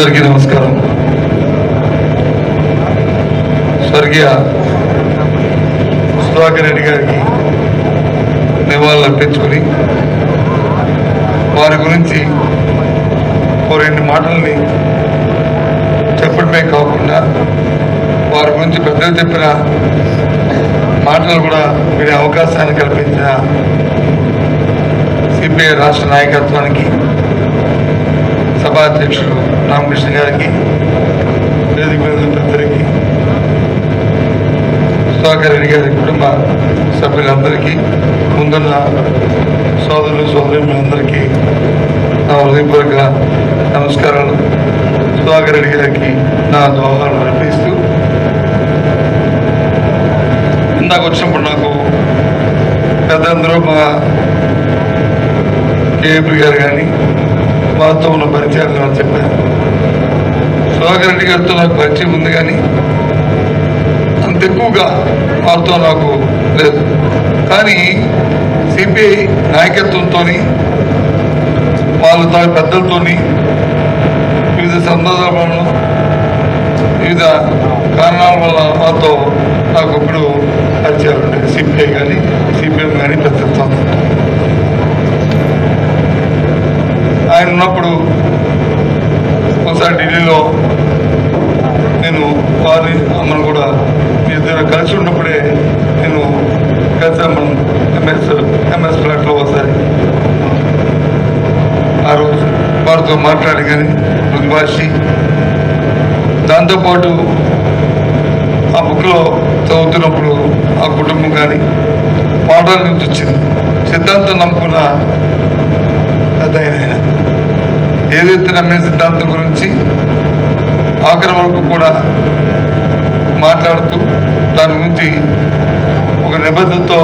అందరికీ నమస్కారం. స్వర్గీయ సుధాకర్ రెడ్డి గారికి నివాళులు అర్పించుకుని వారి గురించి ఓ రెండు మాటల్ని చెప్పడమే కాకుండా వారి గురించి పెద్దలు చెప్పిన మాటలు కూడా వినే అవకాశాన్ని కల్పించిన సిపిఐ రాష్ట్ర నాయకత్వానికి సభాధ్యక్షుడు రామకృష్ణ గారికి వేదిక మీద సుధాకర్ రెడ్డి గారి కుటుంబ సభ్యులందరికీ ముందున్న సోదరులు సోదరులందరికీ నా హృదయపూర్వక నమస్కారాలు. సుధాకర్ రెడ్డి గారికి నా దోహాలు అర్పిస్తూ ఇందాక వచ్చినప్పుడు నాకు పెద్దందరూ మా కేపీ గారు కానీ వారితో ఉన్న పరిచయాలు చెప్పారు. సుధాకర్ రెడ్డి గారితో నాకు పరిచయం ఉంది కానీ అంత ఎక్కువగా వారితో నాకు లేదు. కానీ సిపిఐ నాయకత్వంతో వాళ్ళ తాను పెద్దలతో వివిధ సందర్భాలను వివిధ కారణాల వల్ల వారితో నాకు ఇప్పుడు పరిచయాలు ఉండేది సిపిఐ కానీ సిపిఎం కానీ పెద్దలతో ఆయన ఉన్నప్పుడు ఒకసారి ఢిల్లీలో నేను వారిని అమ్మను కూడా మీ ఇద్దరు కలిసి ఉన్నప్పుడే నేను కలిసి మనం ఎంఎస్ ఎంఎస్ ఫ్లాట్లో ఒకసారి ఆ రోజు వారితో మాట్లాడి కానీ మృదుభాషి దాంతోపాటు ఆ బుక్లో చదువుతున్నప్పుడు ఆ కుటుంబం కానీ పాఠాల నుంచి వచ్చింది. సిద్ధాంతం నమ్ముకున్న పెద్ద ఏదైతే నమ్మిన సిద్ధాంతం గురించి ఆఖరి వరకు కూడా మాట్లాడుతూ దాని గురించి ఒక నిబద్ధతతో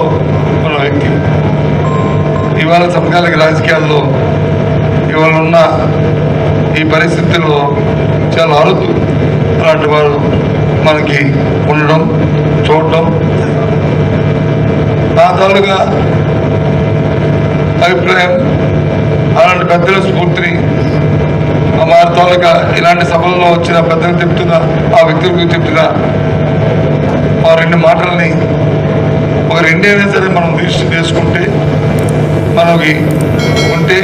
ఉన్న వ్యక్తి ఇవాళ సమకాలిక రాజకీయాల్లో ఇవాళ ఉన్న ఈ పరిస్థితుల్లో చాలా అరుదు అలాంటి వారు మనకి ఉండడం చూడటం నా తాలూగా అభిప్రాయం అలాంటి పెద్దల స్ఫూర్తిని వారి తాలూకా ఇలాంటి సభల్లో వచ్చిన పెద్దలు చెప్తున్నా ఆ వ్యక్తుల గురించి చెప్తున్నా ఆ రెండు మాటల్ని ఒక రెండైనా సరే మనం రిజిస్టర్ చేసుకుంటే మనకి ఉంటే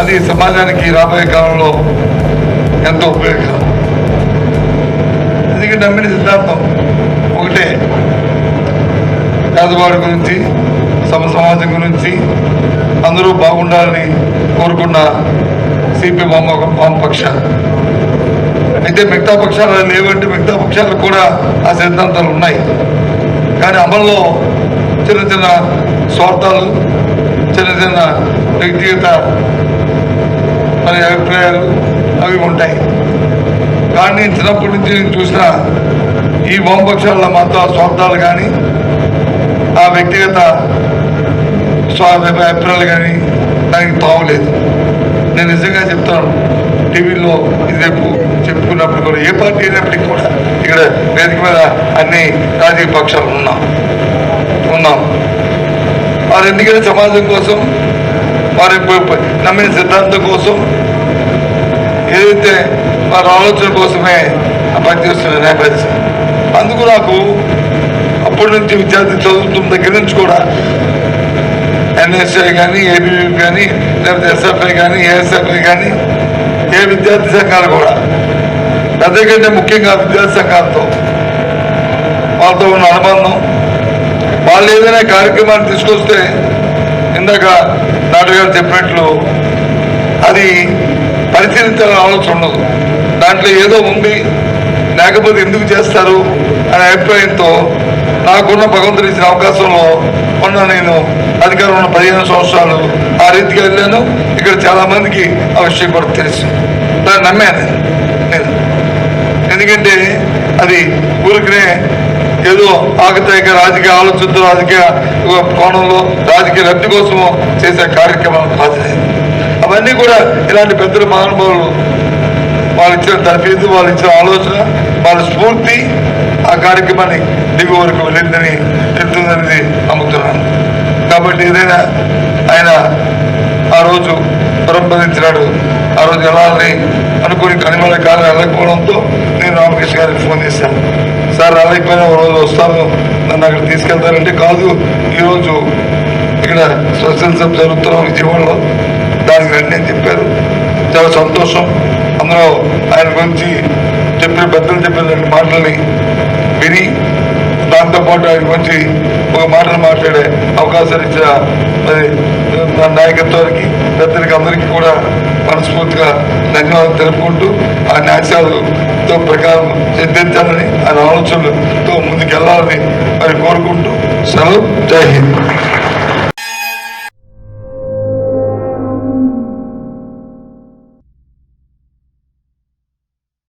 అది సమాజానికి రాబోయే కాలంలో ఎంతో ఉపయోగకరం. ఎందుకంటే నమ్మిన సిద్ధాంతం ఒకటే. పేదవాడి గురించి సమ సమాజం గురించి అందరూ బాగుండాలని కోరుకున్న సిపి వామ అయితే మిగతా పక్షాలు లేవంటే మిగతా పక్షాలకు కూడా ఆ సిద్ధాంతాలు ఉన్నాయి. కానీ అమల్లో చిన్న చిన్న స్వార్థాలు చిన్న చిన్న వ్యక్తిగత మరి అభిప్రాయాలు అవి ఉంటాయి. కానీ నేను చిన్నప్పటి నుంచి నేను చూసిన ఈ వామపక్షాల మాత్రం ఆ స్వార్థాలు కానీ ఆ వ్యక్తిగత స్వా అభిప్రాయాలు కానీ దానికి తావులేదు నేను నిజంగా చెప్తాను టీవీలో ఇది రేపు చెప్పుకున్నప్పుడు కూడా ఏ పార్టీ అయినప్పటికీ కూడా ఇక్కడ వేదిక మీద అన్ని రాజకీయ పక్షాలు ఉన్నాం ఉన్నాం. వారు ఎందుకంటే సమాజం కోసం వారి నమ్మిన సిద్ధాంతం కోసం ఏదైతే వారి ఆలోచన కోసమే పనిచేస్తున్న నేపథ్యం. అందుకు నాకు అప్పటి నుంచి విద్యార్థి చదువుతున్న దగ్గర నుంచి కూడా ఎన్ఎస్ఐ కానీ ఏబీవీ కానీ లేకపోతే ఎస్ఎఫ్ఐ కానీ ఏఎస్ఎఫ్ఐ కానీ ఏ విద్యార్థి సంఘాలు కూడా అంతకంటే ముఖ్యంగా విద్యార్థి సంఘాలతో వాళ్ళతో ఉన్న అనుబంధం. వాళ్ళు ఏదైనా కార్యక్రమాన్ని తీసుకొస్తే ఇందాక డాక్టర్ గారు చెప్పినట్లు అది పరిశీలించాలని ఆలోచన ఉండదు. దాంట్లో ఏదో ఉంది లేకపోతే ఎందుకు చేస్తారు అనే అభిప్రాయంతో నాకున్న భగవంతుడు ఇచ్చిన అవకాశంలో మొన్న నేను అధికారం ఉన్న పదిహేను సంవత్సరాలు ఆ రీతికి వెళ్ళాను. ఇక్కడ చాలా మందికి ఆ విషయం కూడా తెలుసు. దాన్ని నమ్మాను నేను. ఎందుకంటే అది ఊరికనే ఏదో ఆకతాయిక రాజకీయ ఆలోచనతో రాజకీయ కోణంలో రాజకీయ లబ్ధి కోసం చేసే కార్యక్రమాలు కాదు అవన్నీ కూడా ఇలాంటి పెద్దల మహానుభావులు వాళ్ళు ఇచ్చిన తరఫీదు వాళ్ళు ఇచ్చిన ఆలోచన వాళ్ళ స్ఫూర్తి ఆ కార్యక్రమాన్ని దిగువ వరకు వెళ్ళిందని వెళ్తుందనేది నమ్ముతున్నాను. కాబట్టి ఏదైనా ఆయన ఆ రోజు పరంపరించినాడు ఆ రోజు వెళ్ళాలని అనుకుని కనిమల కాలం వెళ్ళకపోవడంతో నేను రామకృష్ణ గారికి ఫోన్ చేశాను. సార్ రాలేకపోయినా ఒక రోజు వస్తాను. నన్ను అక్కడ తీసుకెళ్తారంటే కాదు ఈరోజు ఇక్కడ స్పెషల్ సబ్ జరుగుతున్నాం విజయవాడలో దానికి రండి అని చెప్పారు. చాలా సంతోషం. అందులో ఆయన గురించి చెప్పిన పెద్దలు చెప్పిన రెండు మాటలని విని దాంతోపాటు ఆయన గురించి ఒక మాటలు మాట్లాడే అవకాశాలు ఇచ్చిన మరి నా నాయకత్వానికి పెద్దలకి అందరికీ కూడా మనస్ఫూర్తిగా ధన్యవాదాలు తెలుపుకుంటూ ఆ న్యాసాలతో ప్రకారం సిద్ధించాలని ఆయన ఆలోచనలతో ముందుకెళ్ళాలని మరి కోరుకుంటూ సెలవు. జై హింద్.